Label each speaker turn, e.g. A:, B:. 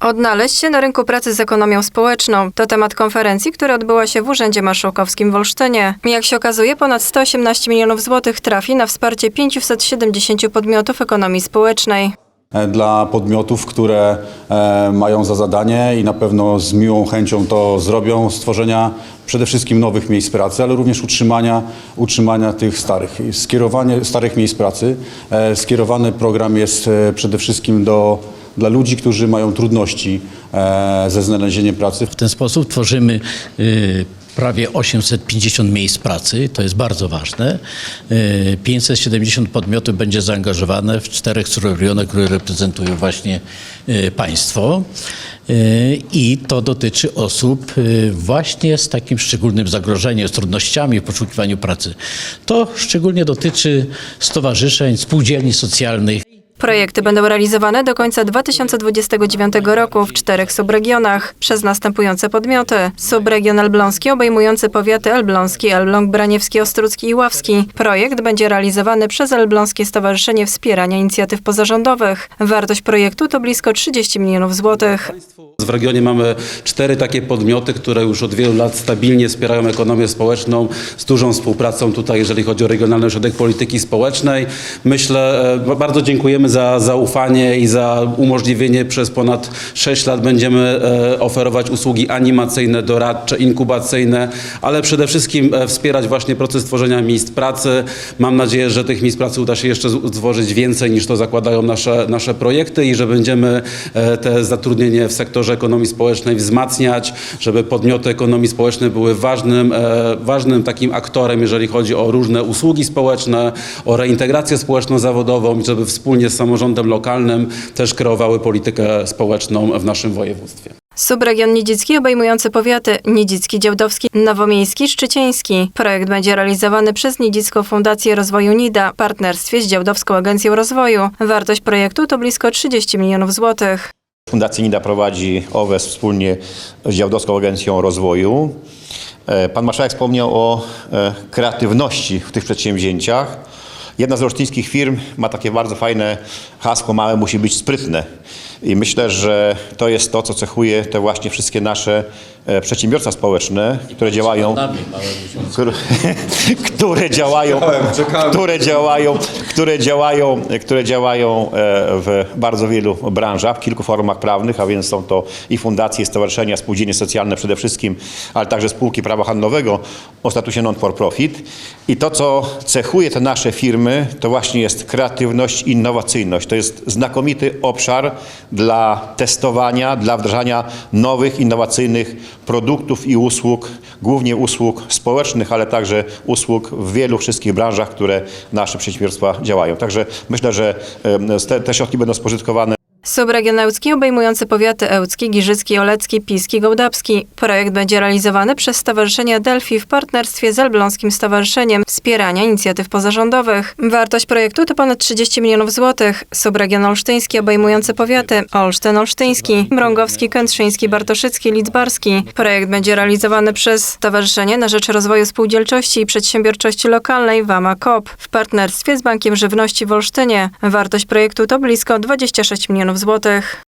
A: Odnaleźć się na rynku pracy z ekonomią społeczną to temat konferencji, która odbyła się w Urzędzie Marszałkowskim w Olsztynie. Jak się okazuje, ponad 118 milionów złotych trafi na wsparcie 570 podmiotów ekonomii społecznej.
B: e, dla podmiotów, które e, mają za zadanie i na pewno z miłą chęcią to zrobią, stworzenia przede wszystkim nowych miejsc pracy, ale również utrzymania, utrzymania tych starych. Skierowanie starych miejsc pracy, e, skierowany program jest przede wszystkim do, dla ludzi, którzy mają trudności e, ze znalezieniem pracy.
C: W ten sposób tworzymy y, prawie 850 miejsc pracy, to jest bardzo ważne. Y, 570 podmiotów będzie zaangażowane w czterech subregionach, które reprezentują właśnie y, państwo. Y, I to dotyczy osób y, właśnie z takim szczególnym zagrożeniem, z trudnościami w poszukiwaniu pracy. To szczególnie dotyczy stowarzyszeń, spółdzielni socjalnych.
A: Projekty będą realizowane do końca 2029 roku w czterech subregionach przez następujące podmioty. Subregion elbląski obejmujący powiaty elbląski, Elbląg, Braniewski, Ostrucki i Ławski. Projekt będzie realizowany przez Elbląskie Stowarzyszenie Wspierania Inicjatyw Pozarządowych. Wartość projektu to blisko 30 milionów złotych.
D: W regionie mamy cztery takie podmioty, które już od wielu lat stabilnie wspierają ekonomię społeczną z dużą współpracą tutaj, jeżeli chodzi o Regionalny Ośrodek Polityki Społecznej. Myślę, e, bardzo dziękujemy za zaufanie i za umożliwienie przez ponad 6 lat będziemy e, oferować usługi animacyjne, doradcze, inkubacyjne, ale przede wszystkim e, wspierać właśnie proces tworzenia miejsc pracy. Mam nadzieję, że tych miejsc pracy uda się jeszcze stworzyć więcej niż to zakładają nasze, nasze projekty i że będziemy te zatrudnienie w sektorze ekonomii społecznej wzmacniać, żeby podmioty ekonomii społecznej były ważnym, e, ważnym takim aktorem, jeżeli chodzi o różne usługi społeczne, o reintegrację społeczno-zawodową żeby wspólnie z samorządem lokalnym też kreowały politykę społeczną w naszym województwie.
A: Subregion Niedzicki obejmujący powiaty Niedzicki, Działdowski, Nowomiejski, Szczycieński. Projekt będzie realizowany przez Niedzicką Fundację Rozwoju NIDA w partnerstwie z Działdowską Agencją Rozwoju. Wartość projektu to blisko 30 milionów złotych.
E: Fundacja NIDA prowadzi OWES wspólnie z Działdowską Agencją Rozwoju. E, Pan marszałek wspomniał o e, kreatywności w tych przedsięwzięciach. Jedna z olsztyńskich firm ma takie bardzo fajne hasło, małe musi być sprytne. I myślę, że to jest to, co cechuje te właśnie wszystkie nasze e, przedsiębiorstwa społeczne, które działają które, które działają, które działają, które działają, które działają w bardzo wielu branżach, w kilku formach prawnych, a więc są to i fundacje, i stowarzyszenia, spółdzielnie socjalne przede wszystkim, ale także spółki prawa handlowego o statusie non-for-profit. I to, co cechuje te nasze firmy, to właśnie jest kreatywność i innowacyjność. To jest znakomity obszar dla testowania, dla wdrażania nowych, innowacyjnych produktów i usług, głównie usług społecznych, ale także usług w wielu wszystkich branżach, które nasze przedsiębiorstwa działają. Także myślę, że te środki będą spożytkowane
A: Subregion Ełcki obejmujący powiaty Ełcki, Giżycki, Olecki, Piski, Gołdapski. Projekt będzie realizowany przez Stowarzyszenie Delphi w partnerstwie z Elbląskim Stowarzyszeniem Wspierania Inicjatyw Pozarządowych. Wartość projektu to ponad 30 milionów złotych. Subregion Olsztyński obejmujący powiaty Olsztyn, Olsztyński, Mrągowski, Kętrzyński, Bartoszycki, Lidzbarski. Projekt będzie realizowany przez Stowarzyszenie na Rzecz Rozwoju Spółdzielczości i Przedsiębiorczości Lokalnej WAMA KOP w partnerstwie z Bankiem Żywności w Olsztynie. Wartość projektu to blisko 26 milionów złotych.